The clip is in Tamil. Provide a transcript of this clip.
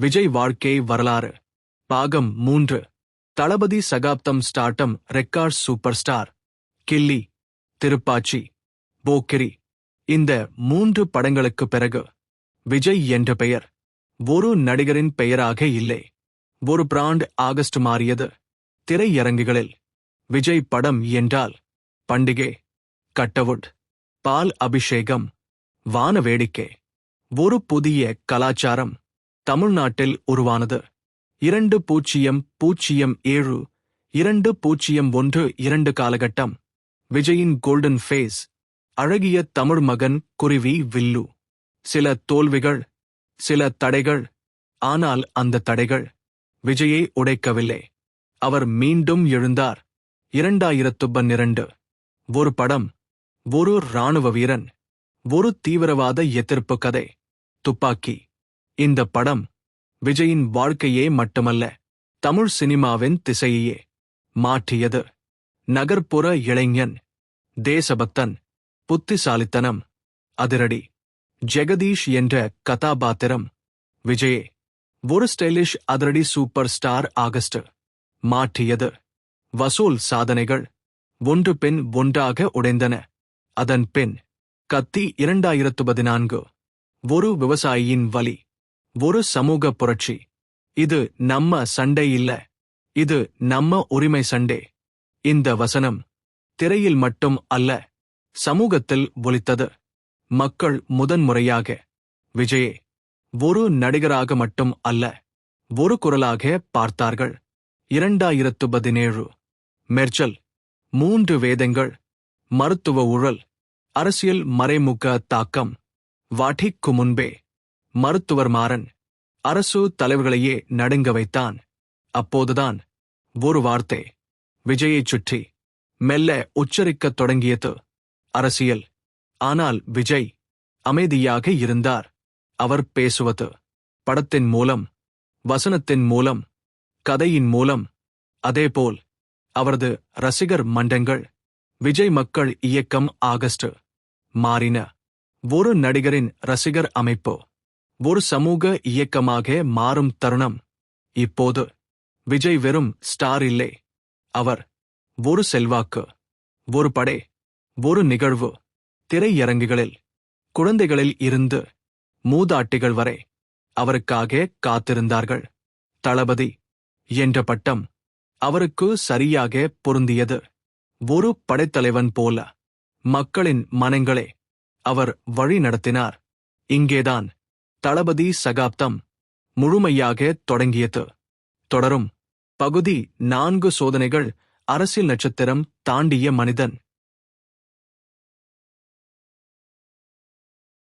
விஜய் வாழ்க்கை வரலாறு. பாகம் மூன்று. தளபதி சகாப்தம் stardom record super star Ghilli. Thirupaachi. Pokkiri. இந்த மூன்று படங்களுக்கு பிறகு விஜய் என்ற பெயர். ஒரு நடிகரின் பெயராக இல்லை. ஒரு பிராண்ட் ஆகஸ்ட் மாறியது. திரையரங்குகளில் விஜய் படம் என்றால் பண்டிகை கட்டவுட் பால் அபிஷேகம் வான வேடிக்கை. ஒரு புதிய கலாச்சாரம். தமிழ்நாட்டில் உருவானது. இரண்டு பூஜ்ஜியம் பூஜ்ஜியம் ஏழு இரண்டு பூஜ்ஜியம் ஒன்று இரண்டு காலகட்டம். விஜயின் கோல்டன் ஃபேஸ் அழகிய தமிழ் மகன் குருவி வில்லு. சில தோல்விகள் சில தடைகள் ஆனால் அந்த தடைகள் விஜயை உடைக்கவில்லை. அவர் மீண்டும் எழுந்தார். இரண்டாயிரத்து பன்னிரண்டு. ஒரு படம் ஒரு இராணுவ வீரன் ஒரு தீவிரவாத எதிர்ப்பு கதை. துப்பாக்கி. இந்த படம் விஜயின் வாழ்க்கையே மட்டுமல்ல தமிழ் சினிமாவின் திசையையே மாற்றியது. நகர்ப்புற இளைஞன் தேசபக்தன் புத்திசாலித்தனம் அதிரடி. ஜெகதீஷ் என்ற கதாபாத்திரம் விஜயே ஒரு ஸ்டைலிஷ் அதிரடி சூப்பர் ஸ்டார் ஆகஸ்ட் மாற்றியது. வசூல் சாதனைகள் ஒன்று பின் ஒன்றாக உடைந்தன. அதன் பின் கத்தி இரண்டாயிரத்து பதினான்கு ஒரு விவசாயியின் வலி. ஒரு சமூக புரட்சி. இது நம்ம சண்டை இல்ல. இது நம்ம உரிமை சண்டே. இந்த வசனம் திரையில் மட்டும் அல்ல சமூகத்தில் ஒலித்தது. மக்கள் முதன்முறையாக. விஜயே ஒரு நடிகராக மட்டும் அல்ல ஒரு குரலாக பார்த்தார்கள். இரண்டாயிரத்து பதினேழு. மெர்ச்சல் மூன்று வேதங்கள் மருத்துவ ஊழல் அரசியல் மறைமுக தாக்கம். வாட்டிக்கு முன்பே மருத்துவர் மாறன் அரசு தலைவர்களையே நடுங்க வைத்தான். அப்போதுதான் ஒரு வார்த்தை விஜயைச் சுற்றி மெல்ல உச்சரிக்கத் தொடங்கியது. அரசியல் ஆனால் விஜய் அமைதியாக இருந்தார். அவர் பேசுவது படத்தின் மூலம் வசனத்தின் மூலம் கதையின் மூலம். அதேபோல் அவரது ரசிகர் மண்டங்கள் விஜய் மக்கள் இயக்கம் ஆகஸ்ட் மாறின. ஒரு நடிகரின் ரசிகர் அமைப்பு ஒரு சமூக இயக்கமாக மாறும் தருணம். இப்போது விஜய் வெறும் ஸ்டார் இல்லை. அவர் ஒரு செல்வாக்கு ஒரு படை ஒரு நிகழ்வு திரையரங்குகளில் குழந்தைகளில் இருந்து மூதாட்டிகள் வரை அவருக்காக காத்திருந்தார்கள். தளபதி என்ற பட்டம் அவருக்கு சரியாக பொருந்தியது. ஒரு படைத்தலைவன் போல மக்களின் மனங்களே அவர் வழி நடத்தினார். இங்கேதான் தளபதி சகாப்தம் முழுமையாக தொடங்கியது. தொடரும். பகுதி நான்கு சோதனைகள் அரசியல் நட்சத்திரம் தாண்டிய மனிதன்.